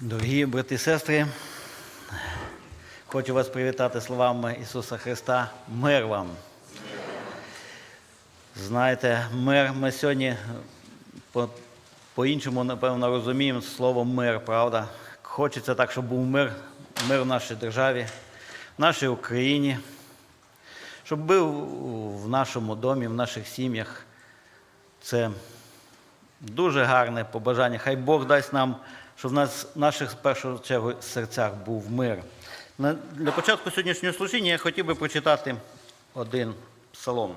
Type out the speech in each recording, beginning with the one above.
Дорогі брати і сестри, хочу вас привітати словами Ісуса Христа. Мир вам. Знаєте, мир ми сьогодні по- по-іншому, напевно, розуміємо слово мир, правда? Хочеться так, щоб був мир, мир в нашій державі, в нашій Україні, щоб був в нашому домі, в наших сім'ях. Це Дуже гарне побажання. Хай Бог дасть нам, щоб в нас в наших в першу чергу серцях був мир. Для початку сьогоднішнього служіння я хотів би прочитати один псалом.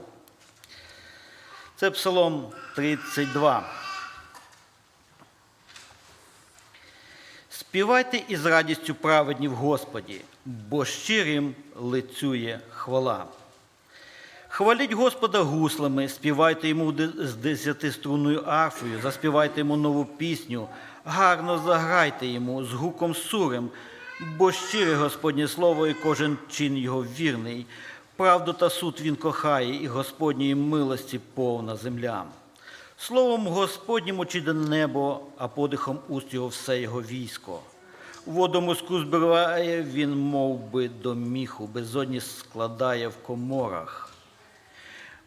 Це псалом 32. Співайте із радістю праведні в Господі, бо щирим лицює хвала. Хваліть Господа гуслами, співайте йому з десятиструнною арфою, заспівайте йому нову пісню, гарно заграйте йому з гуком сурем, бо щире Господнє слово і кожен чин його вірний. Правду та суд він кохає, і Господньої милості повна земля. Словом Господнім учиде небо, а подихом уст його все його військо. Воду морську збирає він, мов би, до міху, безодні складає в коморах.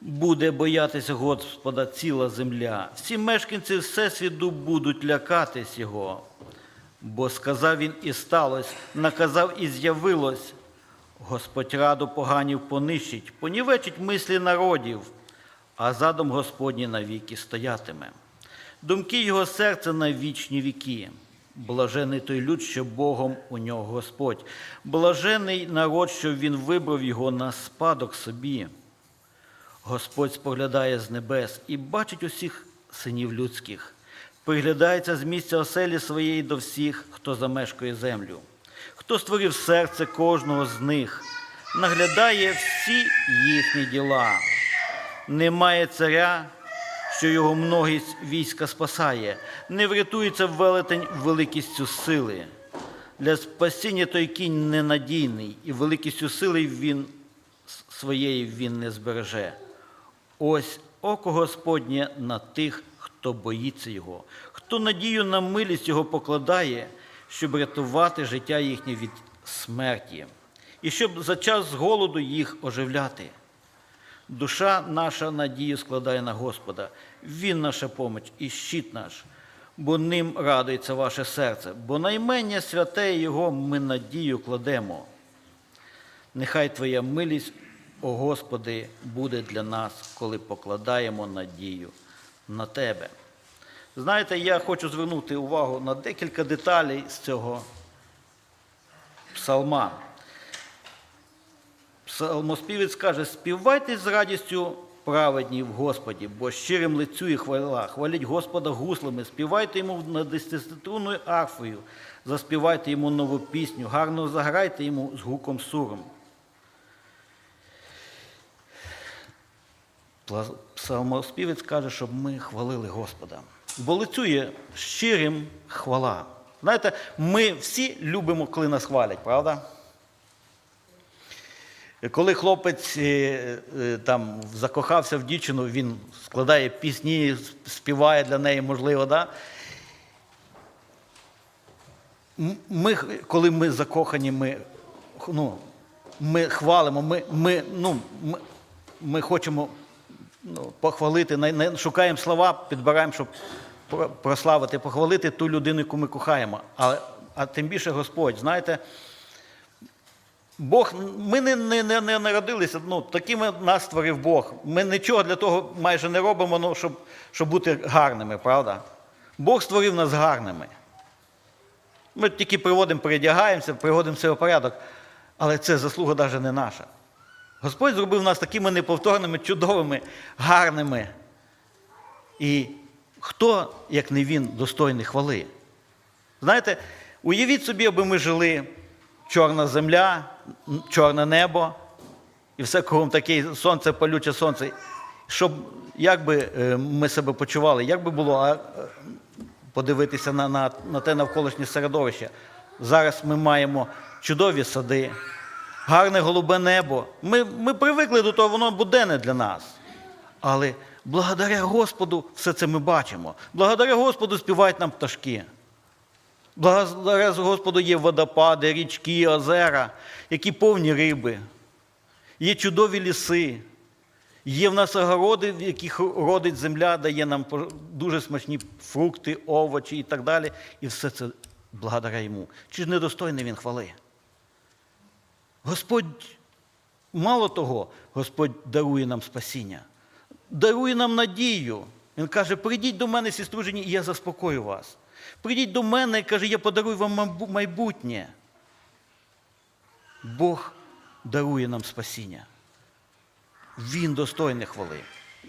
Буде боятися Господа ціла земля. Всі мешканці Всесвіту будуть лякатись Його. Бо сказав він і сталося, наказав і з'явилось. Господь раду поганів понищить, понівечить мислі народів, а задум Господній навіки стоятиме. Думки його серця на вічні віки. Блажений той люд, що Богом у нього Господь. Блажений народ, що він вибрав його на спадок собі. Господь споглядає з небес і бачить усіх синів людських, приглядається з місця оселі своєї до всіх, хто замешкує землю, хто створив серце кожного з них, наглядає всі їхні діла. Немає царя, що його многість війська спасає, не врятується велетень великістю сили. Для спасіння той кінь ненадійний, і великістю сили він своєї він не збереже. Ось око Господнє на тих, хто боїться Його, хто надію на милість Його покладає, щоб рятувати життя їхнє від смерті, і щоб за час голоду їх оживляти. Душа наша надію складає на Господа. Він наша поміч і щит наш, бо ним радується ваше серце, бо наймення святе Його ми надію кладемо. Нехай Твоя милість, о Господи, буде для нас, коли покладаємо надію на Тебе. Знаєте, я хочу звернути увагу на декілька деталей з цього псалма. Псалмоспівець каже, співайте з радістю праведні в Господі, бо щирим лицю і хвала. Хваліть Господа гуслами, співайте йому над десятиструнною арфою, заспівайте йому нову пісню, гарно заграйте йому з гуком суром. Псалмоспівець каже, щоб ми хвалили Господа. Бо лицює щирим хвала. Знаєте, ми всі любимо, коли нас хвалять, правда? Коли хлопець е, е, там закохався в дівчину, він складає пісні, співає для неї, можливо, да? Ми, коли ми закохані, ми, ну, ми хвалимо, ми, ми, ну, ми, ми хочемо ну, похвалити, шукаємо слова, підбираємо, щоб прославити, похвалити ту людину, яку ми кохаємо. А, а тим більше Господь, знаєте, Бог, ми не, не, не, народилися, ну, такими нас створив Бог. Ми нічого для того майже не робимо, ну, щоб, щоб бути гарними, правда? Бог створив нас гарними. Ми тільки приводимо, передягаємося, приводимо себе в порядок, але це заслуга навіть не наша. Господь зробив нас такими неповторними, чудовими, гарними. І хто, як не він, достойний хвали? Знаєте, уявіть собі, аби ми жили чорна земля, чорне небо, і все кругом таке сонце, палюче сонце. Щоб як би е, ми себе почували, як би було е, подивитися на, на, на те навколишнє середовище. Зараз ми маємо чудові сади, гарне голубе небо. Ми, ми привикли до того, воно буденне для нас. Але благодаря Господу все це ми бачимо. Благодаря Господу співають нам пташки. Благодаря Господу є водопади, річки, озера, які повні риби. Є чудові ліси. Є в нас огороди, в яких родить земля, дає нам дуже смачні фрукти, овочі і так далі. І все це благодаря йому. Чи ж недостойний він хвали? Господь, мало того, Господь дарує нам спасіння, дарує нам надію. Він каже: прийдіть до мене, всі стружені, і я заспокою вас. Прийдіть до мене і каже, я подарую вам майбутнє. Бог дарує нам спасіння. Він достойний хвали.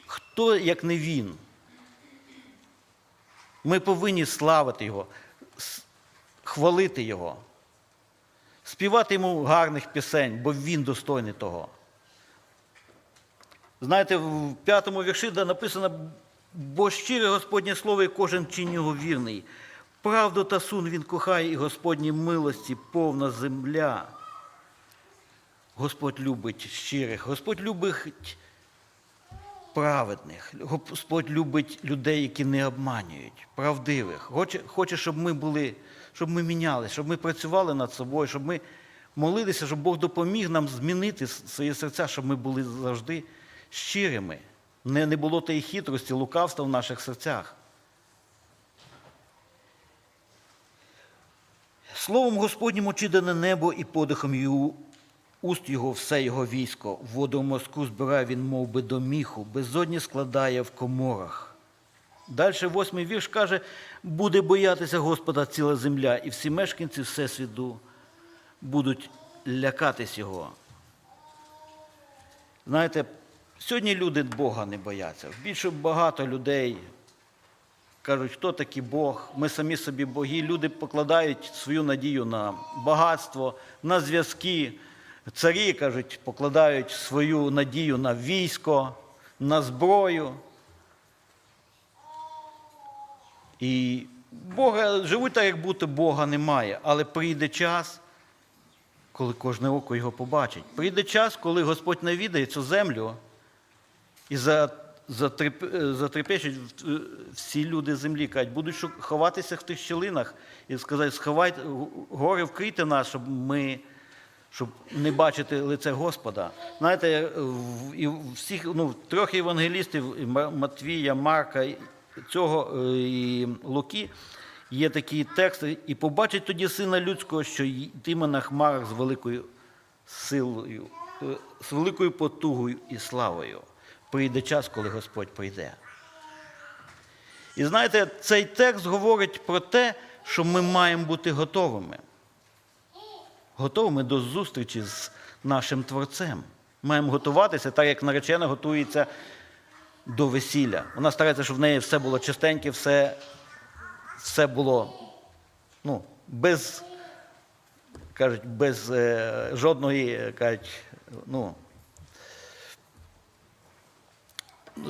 Хто, як не він? Ми повинні славити Його, хвалити Його, співати йому гарних пісень, бо він достойний того. Знаєте, в п'ятому вірші де написано, бо щире Господнє слово і кожен чин його вірний. Правду та сун він кохає, і Господні милості повна земля. Господь любить щирих, Господь любить праведних, Господь любить людей, які не обманюють, правдивих. Хоче, щоб ми були, щоб ми мінялися, щоб ми працювали над собою, щоб ми молилися, щоб Бог допоміг нам змінити свої серця, щоб ми були завжди щирими. Не, не було тієї хитрості, лукавства в наших серцях. Словом Господнім очидане небо і подихом уст його все його військо. Воду в мозку збирає він, мов би, до міху, безодні складає в коморах. Далі восьмий вірш каже, буде боятися Господа ціла земля, і всі мешканці Всесвіту будуть лякатись Його. Знаєте, сьогодні люди Бога не бояться. Більше багато людей кажуть, хто такий Бог, ми самі собі боги. Люди покладають свою надію на багатство, на зв'язки. Царі кажуть, покладають свою надію на військо, на зброю. І Бога живуть так, як будто Бога немає, але прийде час, коли кожне око його побачить. Прийде час, коли Господь навідає цю землю і е, затрепещуть в- всі люди землі, кажуть, будуть ховатися в тих щілинах і сказати, сховайте, гори вкрийте нас, щоб ми. Щоб не бачити лице Господа. Знаєте, і всіх ну, трьох євангелістів Матвія, Марка, цього е, і Луки є такі тексти, і побачить тоді сина людського, що йтиме на хмарах з великою силою, е, з великою потугою і славою. Прийде час, коли Господь прийде. І знаєте, цей текст говорить про те, що ми маємо бути готовими. Готовими до зустрічі з нашим Творцем. Маємо готуватися, так як наречена готується до весілля. Вона старається, щоб в неї все було чистеньке, все, все було ну, без, кажуть, без е, жодної, е, кажуть, ну,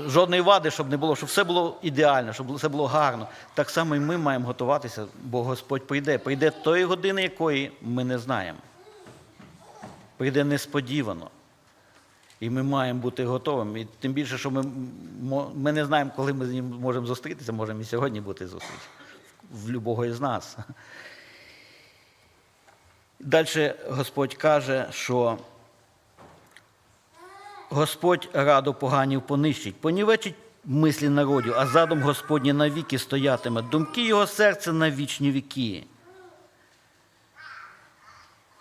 жодної вади, щоб не було, щоб все було ідеально, щоб все було гарно. Так само і ми маємо готуватися, бо Господь прийде. Прийде тої години, якої ми не знаємо. Прийде несподівано. І ми маємо бути готовими. І тим більше, що ми, ми не знаємо, коли ми з ним можемо зустрітися, можемо і сьогодні бути зустріч в любого із нас. Далі Господь каже, що Господь раду поганів понищить, понівечить мислі народів, а задум Господній навіки стоятиме, думки його серця на вічні віки.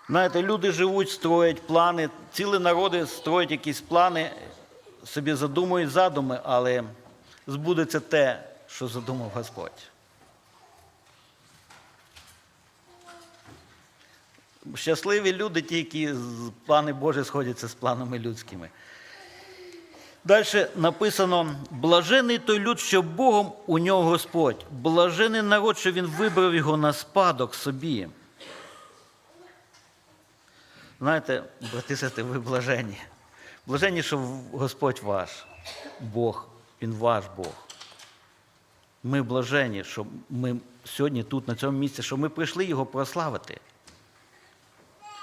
Знаєте, люди живуть, строять плани, цілі народи строять якісь плани, собі задумують задуми, але збудеться те, що задумав Господь. Щасливі люди, ті, які плани Божі сходяться з планами людськими. Далі написано: блажений той люд, що Богом у нього Господь, блажений народ, що він вибрав його на спадок собі. Знаєте, брати сестри, ви блажені. Блажені, що Господь ваш, Бог, Він ваш Бог. Ми блажені, що ми сьогодні тут, на цьому місці, що ми прийшли Його прославити.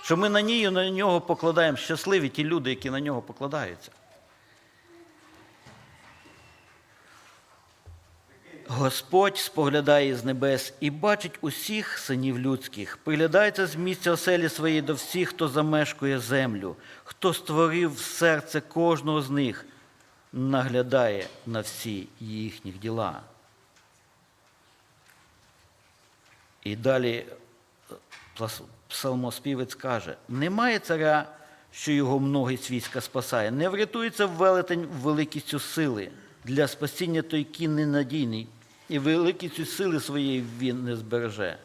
Що ми на ній, на нього покладаємо щасливі ті люди, які на нього покладаються. Господь споглядає з небес і бачить усіх синів людських, приглядається з місця оселі своєї до всіх, хто замешкує землю, хто створив серце кожного з них, наглядає на всі їхні діла. І далі е, псалмоспівець каже: немає царя, що його многість війська спасає, не врятується велетень великістю сили. Для спасіння той кін ненадійний, і великістю сили своєї він не збереже.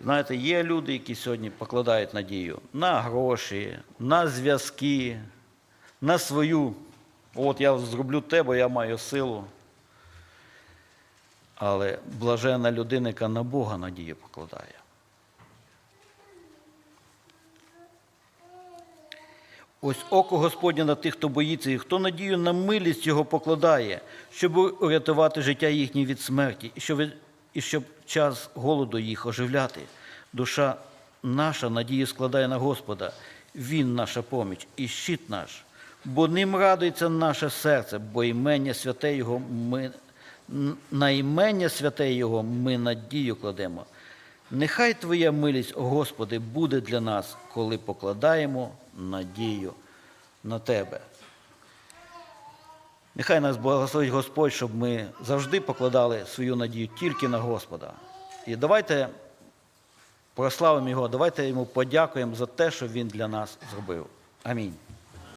Знаєте, є люди, які сьогодні покладають надію на гроші, на зв'язки, на свою. От я зроблю те, бо я маю силу. Але блажена людина, яка на Бога надію покладає. Ось око Господнє на тих, хто боїться, і хто надію на милість його покладає, щоб урятувати життя їхнє від смерті, і щоб, і щоб час голоду їх оживляти. Душа наша надію складає на Господа, Він наша поміч і щит наш, бо ним радується наше серце, бо імення святе Його ми на імення святе Його ми надію кладемо. Нехай Твоя милість, Господи, буде для нас, коли покладаємо надію на Тебе. Нехай нас благословить Господь, щоб ми завжди покладали свою надію тільки на Господа. І давайте прославимо Його, давайте йому подякуємо за те, що Він для нас зробив. Амінь.